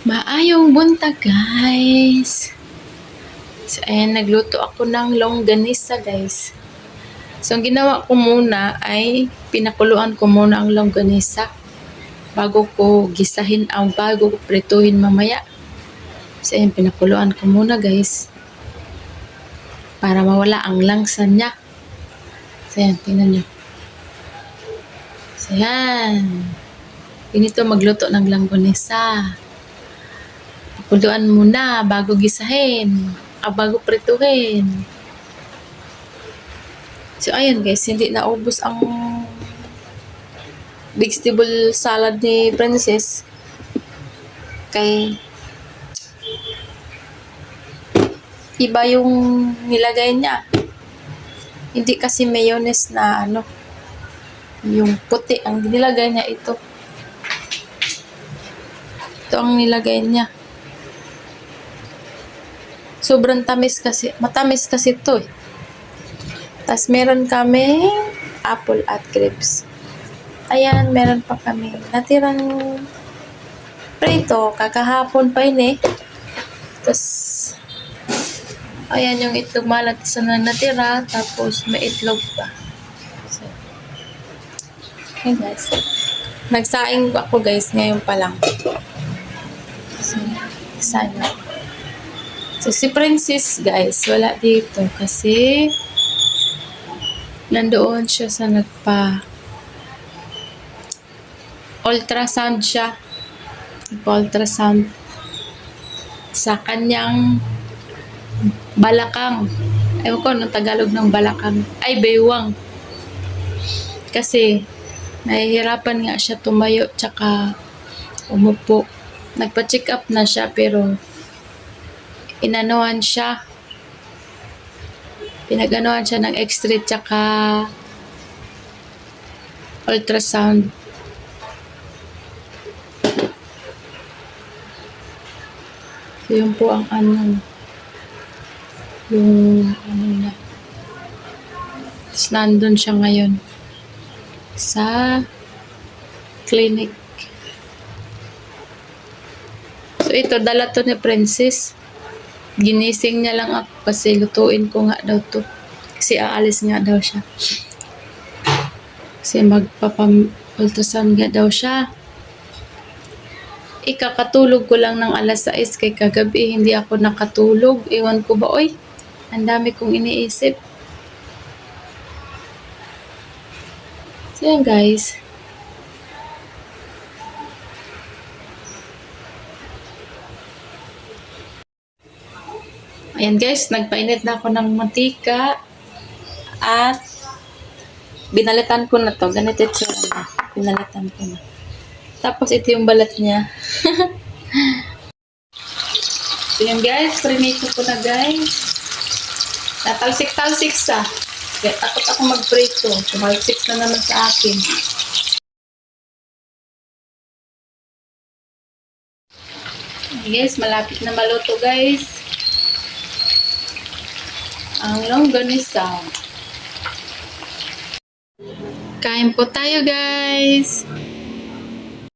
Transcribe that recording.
Maayong buntag, guys. So, ayan, nagluto ako ng longganisa, guys. So, ang ginawa ko muna ay pinakuluan ko muna ang longganisa bago ko gisahin ang bago ko prituhin mamaya. So, ayan, pinakuluan ko muna, guys. Para mawala ang langsa niya. So, ayan, tingnan nyo. So, ayan. Ganito magluto ng langganisa. Pakuluan muna bago gisahin. Ah, bago prituhin. So, ayun guys, hindi naubos ang vegetable salad ni Princess. Kay iba yung nilagay niya. Hindi kasi mayonnaise na ano, yung puti. Ang nilagay niya ito. Ito ang nilagay niya. Sobrang tamis kasi. Matamis kasi to eh. Tapos meron kami apple at grapes. Ayan, meron pa kami natirang prito. Kakahapon pa yun eh. Tapos, ayan yung itlog malat sa na natira. Tapos, may itlog pa. So, hey guys. Nagsaing ako guys ngayon pa lang. So, sana. So, si Princess, guys, wala dito kasi nandoon siya sa nagpa ultrasound siya. Nagpa-ultrasound sa kanyang balakang. Ewan ko, anong Tagalog ng balakang. Ay, baywang. Kasi, nahihirapan nga siya tumayo tsaka umupo. Nagpa-check up na siya pero inanuhan siya. Pinaganuhan siya ng x-ray tsaka ultrasound. So, yun po ang ano, yung ano niya. Tapos nandun siya ngayon sa clinic. So, ito, dala to ni Princess. Ginising niya lang ako kasi lutuin ko nga daw to. Kasi aalis nga daw siya. Kasi magpapam-ultrasound nga daw siya. Ikakatulog ko lang ng alas 6 kay kagabi hindi ako nakatulog. Iwan ko ba, oy? Ang dami kong iniisip. So yan guys. Ayan guys, nagpainit na ako ng mantika at binalitan ko na to. Ganito ito na. Binalitan ko na. Tapos ito yung balat niya. so yan guys, prinito ko na guys. Natalsik-talsik sa. Kaya takot ako mag-prito. Tumalsik na naman sa akin. Ayan, guys, malapit na maluto guys ang longganisa. Kain po tayo, guys.